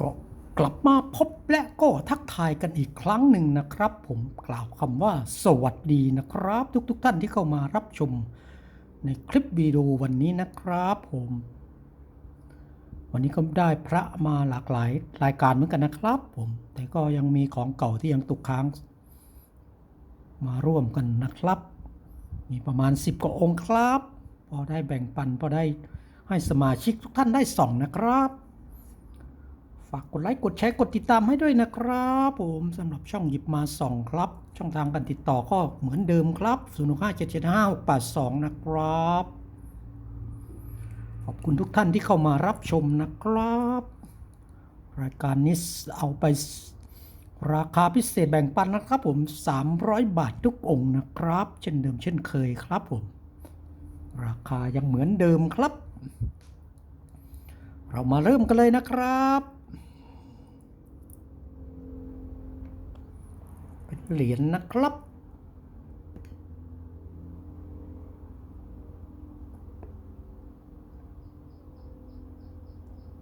ก็กลับมาพบและก็ทักทายกันอีกครั้งหนึ่งนะครับ ผมกล่าวคำว่าสวัสดีนะครับ ทุกๆทท่านที่เข้ามารับชมในคลิปวิดีโอวันนี้นะครับผม วันนี้ก็ได้พระมาหลากหลายรายการเหมือนกันนะครับผม แต่ก็ยังมีของเก่าที่ยังตกค้าง มาร่วมกันนะครับ มีประมาณ 10กว่าองค์ครับ พอได้แบ่งปันพอได้ให้สมาชิกทุกท่านได้ส่องนะครับ ฝากกดไลค์กดแชร์กดติดตามให้ด้วยนะครับผมสำหรับช่องหยิบมาส่องครับ ช่องทางการติดต่อก็เหมือนเดิมครับ0 5 7 7 5 6 8 2 นะครับ ขอบคุณทุกท่านที่เข้ามารับชมนะครับ รายการนี้เอาไปราคาพิเศษแบ่งปันนะครับผม 300 บาททุกองค์นะครับ เช่นเดิมเช่นเคยครับผม ราคายังเหมือนเดิมครับ เรามาเริ่มกันเลยนะครับ เหรียญนะครับ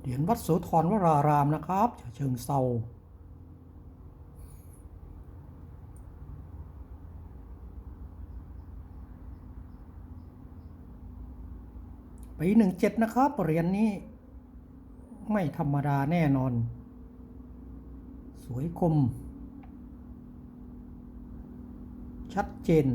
เหรียญวัดโสธรวรารามนะครับฉะเชิงเซาปีหนึ่งเจ็ดนะครับเหรียญนี้ ไม่ธรรมดาแน่นอน สวยคม ชัดเจน ท่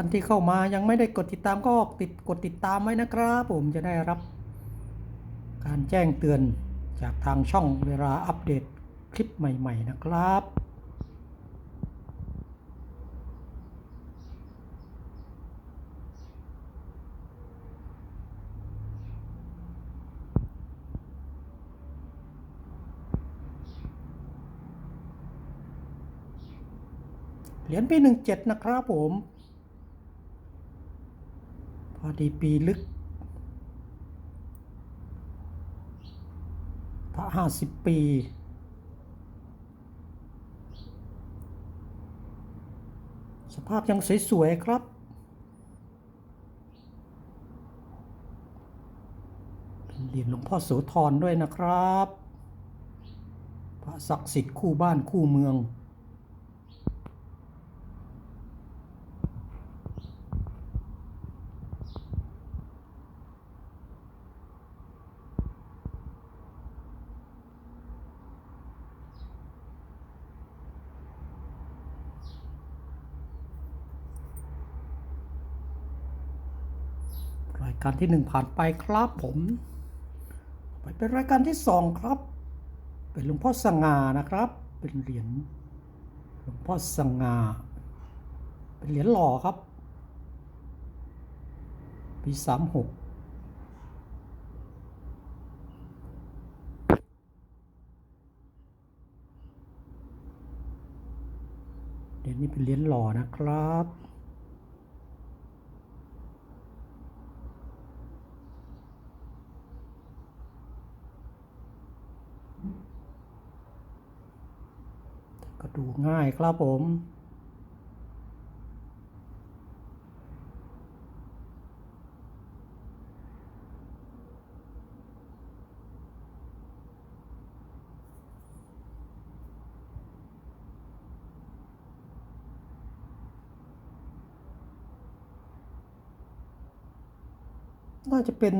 านที่เข้ามายังไม่ได้กดติดตามก็ติดกดติดตามไว้นะครับผมจะได้รับ การแจ้งเตือนจากทางช่องเวลาอัปเดตคลิปใหม่ ๆ นะครับ รียญปีหนึ่งเจ็ดนะครับผม พอดีปีลึก พระห้าสิบปี สภาพยังสวยๆครับเป็นเหรียญหลวงพ่อโสธรด้วยนะครับ พระศักดิ์สิทธิ์คู่บ้านคู่เมือง รายการที่หนึ่งผ่านไปครับผมไปเป็นรายการที่สองครับ เป็นหลวงพ่อสง่านะครับ เป็นเหรียญหลวงพ่อสง่าเป็นเหรียญหล่อครับปีสามหกเหรียญนี้เป็นเหรียญหล่อนะครับ ก็ ดูง่ายครับผม น่าจะเป็น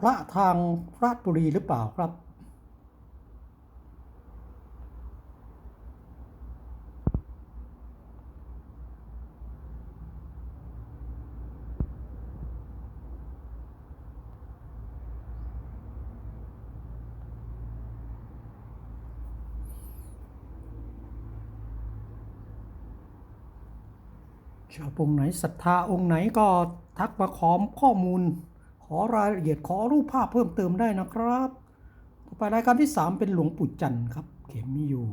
พระทางราชบุรีหรือเปล่าครับ ชอบองค์ไหนศรัทธาองค์ไหนก็ทักมาขอข้อมูล ขอรายละเอียดขอรูปภาพเพิ่มเติมได้นะครับต่อไปรายการที่ 3 เป็นหลวงปู่จันทร์ครับเข็มมีอยู่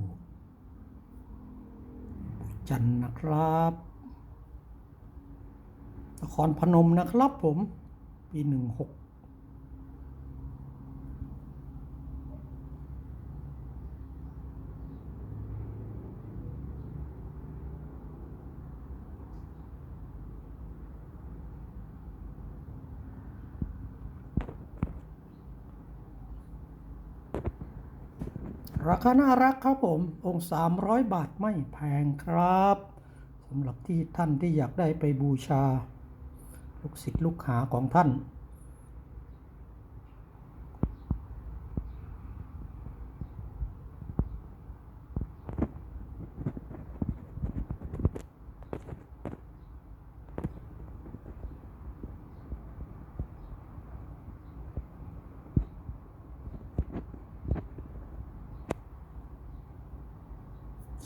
ปู่จันทร์นะครับนครพนมนะครับผม ปีหนึ่งหก ราคาน่ารักครับผม องค์300 บาทไม่แพงครับสำหรับที่ท่านที่อยากได้ไปบูชา ลูกศิษย์ลูกหาของท่าน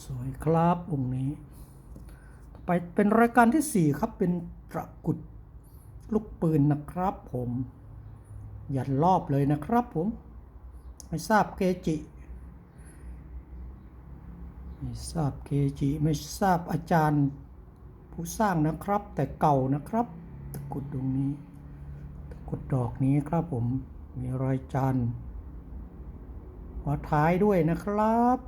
สวยครับองค์นี้ ต่อไปเป็นรายการที่ 4 ครับเป็นตะกุดลูกปืนนะครับผมยันรอบเลยนะครับผม ไม่ทราบเกจิ ไม่ทราบเกจิ ไม่ทราบอาจารย์ผู้สร้างนะครับ แต่เก่านะครับตะกุดตรงนี้ตะกุดดอกนี้ครับผมมีรอยจานทร์หัวท้ายด้วยนะครับ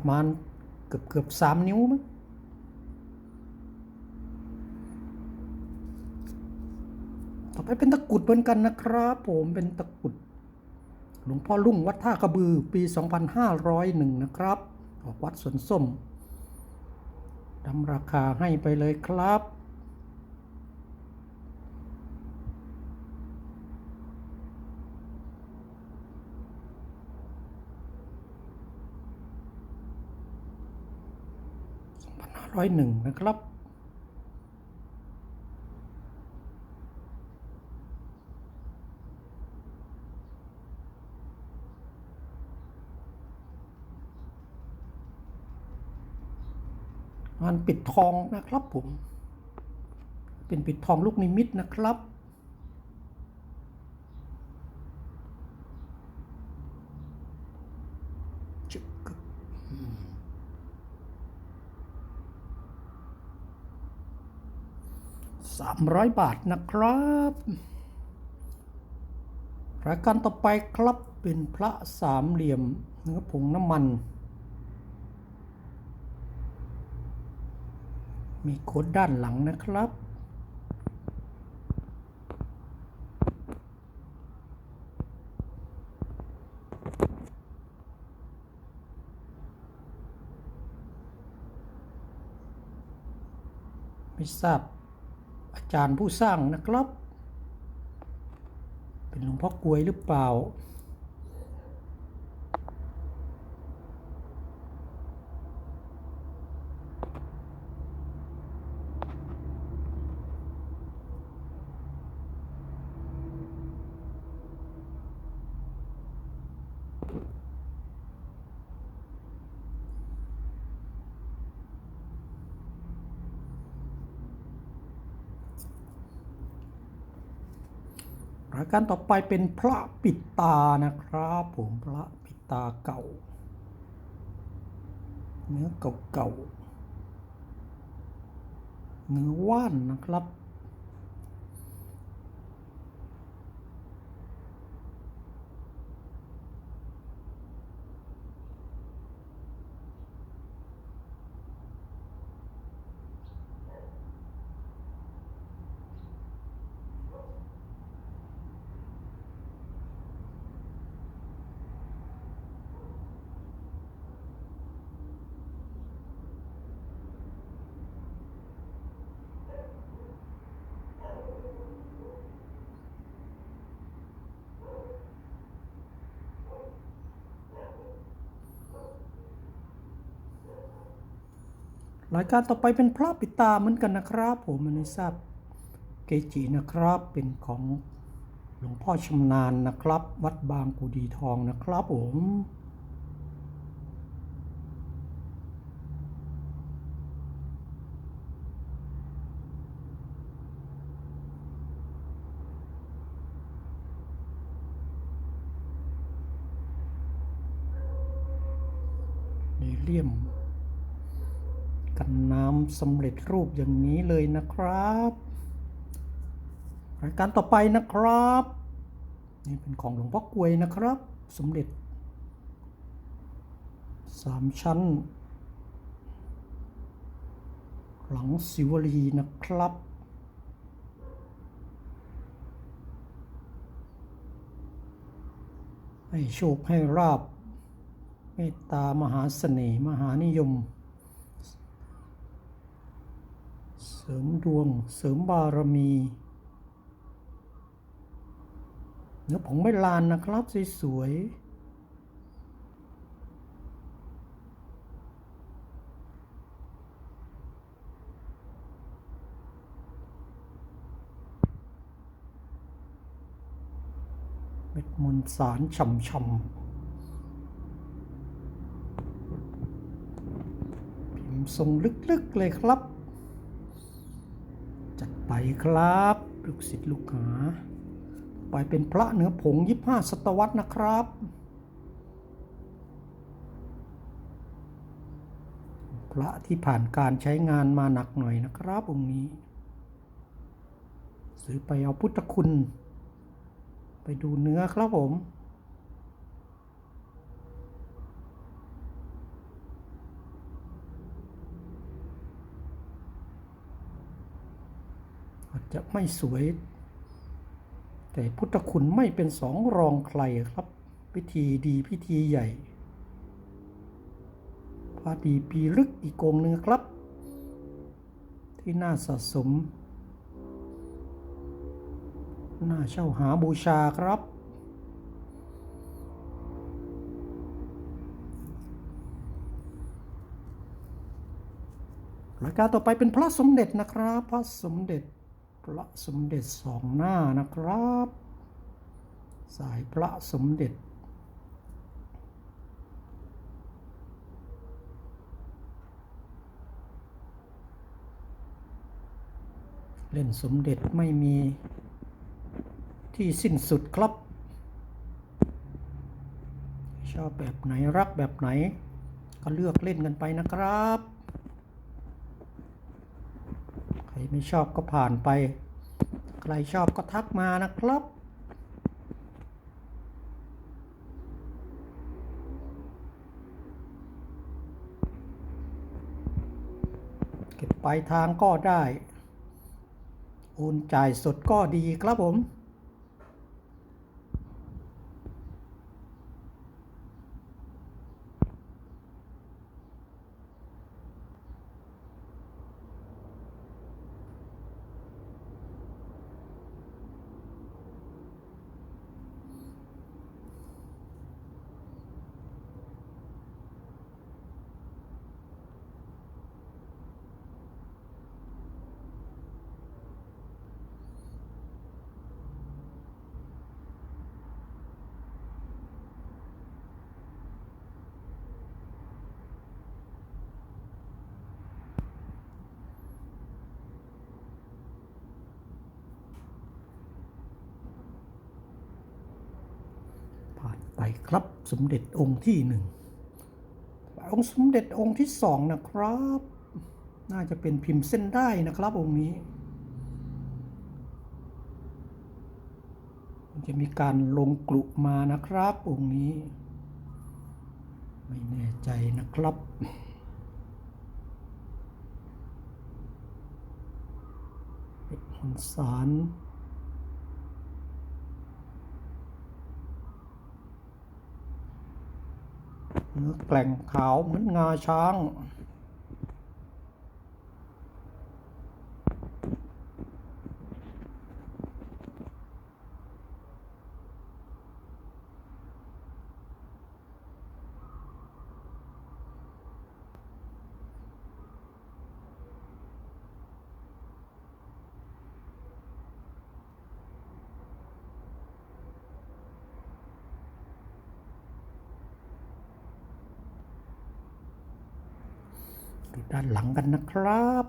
ประมาณเกือบเกือบสามนิ้วมั้งต่อไปเป็นตะกุดเหมือนกันนะครับผมเป็นตะกุด หลวงพ่อลุ่งวัดท่ากระบือปี 2501 นะครับออกวัดสวนส้มดำราคาให้ไปเลยครับ ร้อยหนะครับ งานปิดทองนะครับผม เป็นปิดทองลูกนิมิตนะครับ 300 บาทนะครับ รายการต่อไปครับเป็นพระสามเหลี่ยมนะครับผงน้ำมัน มีโคดด้านหลังนะครับไม่ทราบ จารย์ผู้สร้างนะครับ เป็นหลวงพ่อกลวยหรือเปล่าายการต่อไปเป็นพระปิดตานะครับผมพระปิดตาเก่า เนื้อเก่าๆเนื้อว่านนะครับ รายการต่อไปเป็นพระปิตาเหมือนกันนะครับ ผมอันนี้ทราบเกจินะครับ เป็นของหลวงพ่อชำนาญนะครับ วัดบางกุดีทองนะครับผมในเลี่ยมำสำเร็จรูปอย่างนี้เลยนะครับรายการต่อไปนะครับ นี่เป็นของหลวงพ่อกวยนะครับสมเด็จสามชั้น หลังสิวลีนะครับให้โชคให้ราบเมตตามหาเสน่ห์มหานิยม เสริมดวง เสริมบารมีเนื้อผงไม่ลานนะครับสวยเม็ดมนสารช่ำๆพิมพ์ทรงลึก ๆ เลยครับ ครับ ลูกศิษย์ลูกหา ไปเป็นพระเนื้อผงยิบห้าศตวรรษนะครับ พระที่ผ่านการใช้งานมาหนักหน่อยนะครับองค์นี้ ซื้อไปเอาพุทธคุณ ไปดูเนื้อครับผม อาจจะไม่สวย แต่พุทธคุณไม่เป็นสองรองใครครับ พิธีดีพิธีใหญ่พาดีปีลึกอีกองหนึ่งครับ ที่น่าสะสม น่าเช่าหาบูชาครับรายการต่อไปเป็นพระสมเด็จนะครับ พระสมเด็จ พระสมเด็จสองหน้านะครับ สายพระสมเด็จ เล่นสมเด็จไม่มีที่สิ้นสุดครับ ชอบแบบไหนรักแบบไหน ก็เลือกเล่นกันไปนะครับ ใคร ไม่ชอบก็ผ่านไป ใครชอบก็ทักมานะครับ เก็บปลายทางก็ได้ โอนจ่ายสดก็ดีครับผม ผ่านไป ครับสมเด็จองค์ที่หนึ่งองค์สมเด็จองค์ที่สองนะครับ น่าจะเป็นพิมพ์เส้นได้นะครับองค์นี้มันจะมีการลงกลุมานะครับองค์นี้ ไม่แน่ใจนะครับเป็นมนสาร เนื้อแกล่งขาวเหมือนงาช้าง ดูด้านหลังกันนะครับ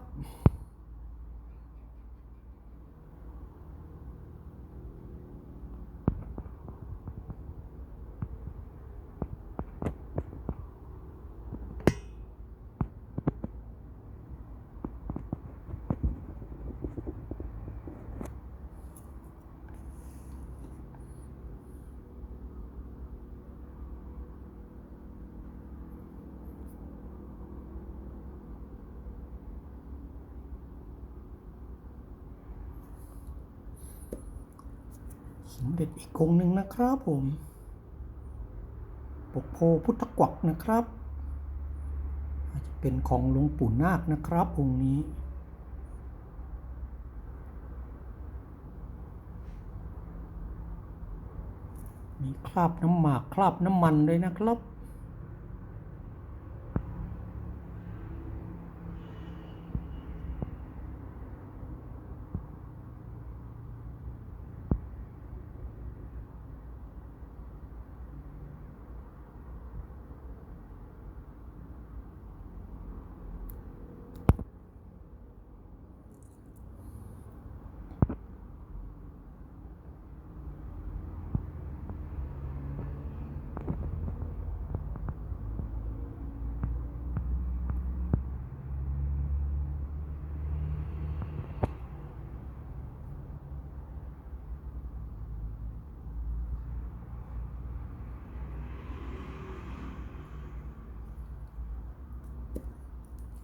มเด็จอีกองหนึ่งนะครับผมปกโพพุทธกวักนะครับอาจจะเป็นของหลวงปู่นาคนะครับองค์นี้ มีคราบน้ำหมากคราบน้ำมันด้วยนะครับ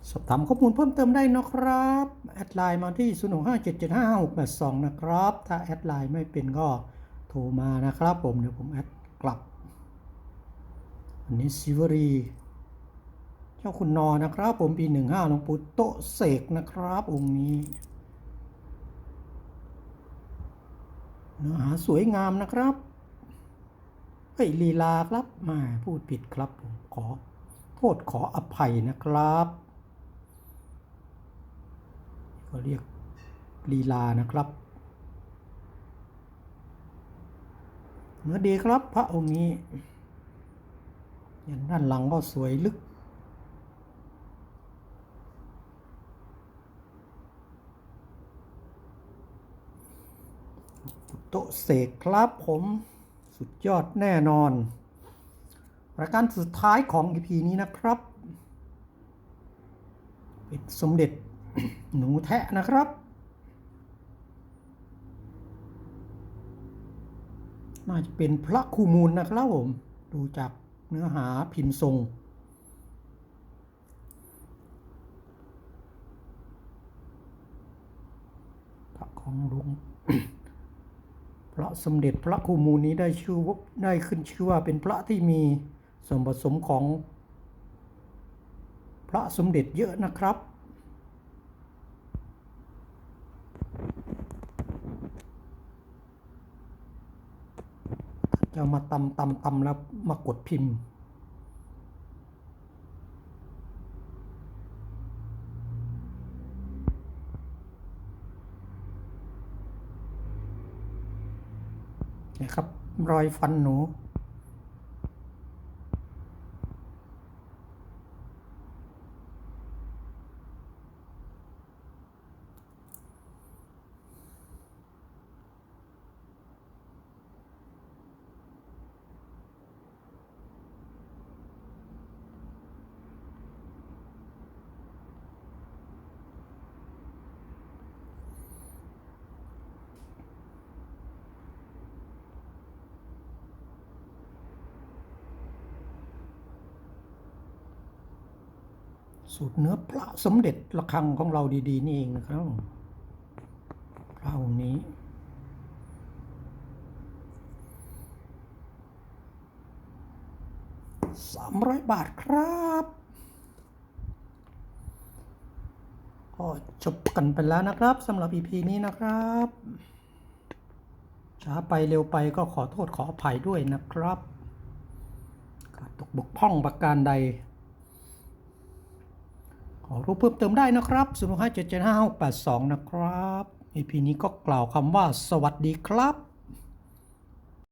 สอบถามข้อมูลเพิ่มเติมได้นะครับ แอดไลน์มาที่ 0 6 5 7 7 5 6 8 2 นะครับ ถ้าแอดไลน์ไม่เป็นก็โทรมานะครับผม เดี๋ยวผมแอดกลับ อันนี้ซิวรี เจ้าคุณนอนะครับ ผมปี 15หลวงปู่โตะเสกนะครับ องค์นี้เนื้อหาสวยงามนะครับเฮ้ยลีลาครับมาพูดผิดครับผมขอโทษขออภัยนะครับ ก็เรียกลีลานะครับ เนื้อดีครับพระองค์นี้ย่างด้านหลังก็สวยลึก โตเสกครับผมสุดยอดแน่นอนรายการสุดท้ายของ EP นี้นะครับ เป็นสมเด็จ หนูแทะนะครับ น่าจะเป็นพระคูมูลนะครับผม ดูจากเนื้อหาพิมพ์ทรง พระของหลวงพระสมเด็จพระคูมูลนี้ได้ชื่อว่าได้ขึ้นชื่อว่าเป็นพระที่มีส่วนผสมของพระสมเด็จเยอะนะครับ จะมาตำตำตำแล้วมากดพิมพ์ นะครับ รอยฟันหนู สูตรเนื้อพระสมเด็จระฆังของเราดี ๆ นี่เองนะครับพระองค์นี้ สามร้อยบาทครับก็จบกันไปแล้วนะครับสำหรับ EP นี้นะครับช้าไปเร็วไปก็ขอโทษขออภัยด้วยนะครับ ตกบกพร่องประการใด ขอรู้เพิ่มเติมได้นะครับ0 5 7 7 5 6 8 2 นะครับ EP นี้ก็กล่าวคำว่าสวัสดีครับ